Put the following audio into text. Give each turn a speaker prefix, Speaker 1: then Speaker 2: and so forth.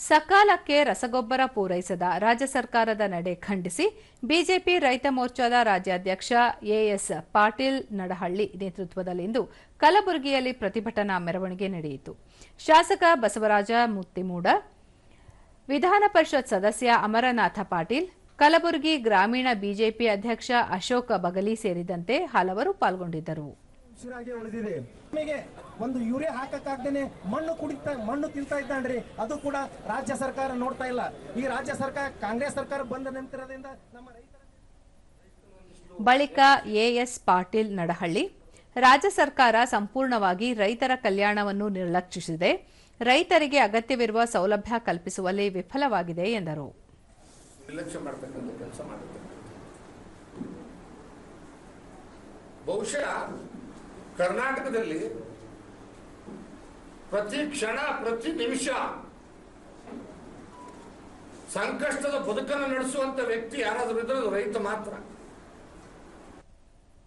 Speaker 1: ಸಕಾಲಕ್ಕೆ ರಸಗೊಬ್ಬರ ಪೂರೈಸದ ರಾಜ್ಯ ಸರ್ಕಾರದ ನಡೆ ಖಂಡಿಸಿ ಬಿಜೆಪಿ ರೈತ ಮೋರ್ಚಾದ ರಾಜ್ಯಾಧ್ಯಕ್ಷ ಎಎಸ್ ಪಾಟೀಲ್ ನಡಹಳ್ಳಿ ನೇತೃತ್ವದಲ್ಲಿಂದು ಕಲಬುರಗಿಯಲ್ಲಿ ಪ್ರತಿಭಟನಾ ಮೆರವಣಿಗೆ ನಡೆಯಿತು. ಶಾಸಕ ಬಸವರಾಜ ಮುತ್ತಿಮೂಡ, ವಿಧಾನ ಪರಿಷತ್ ಸದಸ್ಯ ಅಮರನಾಥ ಪಾಟೀಲ್, ಕಲಬುರಗಿ ಗ್ರಾಮೀಣ ಬಿಜೆಪಿ ಅಧ್ಯಕ್ಷ ಅಶೋಕ ಬಗಲಿ ಸೇರಿದಂತೆ ಹಲವರು ಪಾಲ್ಗೊಂಡಿದ್ದರು.
Speaker 2: ಉಸಿರಾಗಿ ಉಳಿದಿದೆ ನಮಗೆ ಒಂದು ಯೂರಿಯಾ ಹಾಕಕ್ಕಾಗ್ದೇನೆ ಮಣ್ಣು ಕುಡಿತಾ ಮಣ್ಣು ತಿಂತಾ ಇದ್ದಾನ್ರಿ. ಅದು ಕೂಡ ರಾಜ್ಯ ಸರ್ಕಾರ ನೋಡ್ತಾ ಇಲ್ಲ. ಈ ರಾಜ್ಯ ಸರ್ಕಾರ ಕಾಂಗ್ರೆಸ್ ಸರ್ಕಾರ ಬಂದ ನಂತರದಿಂದ ನಮ್ಮ ರೈತರ
Speaker 1: ಬಳಿಕ ಎಎಸ್ ಪಾಟೀಲ್ ನಡಹಳ್ಳಿ ರಾಜ್ಯ ಸರ್ಕಾರ ಸಂಪೂರ್ಣವಾಗಿ ರೈತರ ಕಲ್ಯಾಣವನ್ನು ನಿರ್ಲಕ್ಷಿಸಿದೆ. ರೈತರಿಗೆ ಅಗತ್ಯವಿರುವ ಸೌಲಭ್ಯ ಕಲ್ಪಿಸುವಲ್ಲಿ ವಿಫಲವಾಗಿದೆ ಎಂದರು.
Speaker 3: ಬಹುಶಃ ಕರ್ನಾಟಕದಲ್ಲಿ ಪ್ರತಿ ಕ್ಷಣ ಪ್ರತಿ ನಿಮಿಷ ಸಂಕಷ್ಟದ ಬದುಕನ್ನು ನಡೆಸುವಂತ ವ್ಯಕ್ತಿ ಯಾರಾದರೂ ಇದ್ರೆ ರೈತ ಮಾತ್ರ.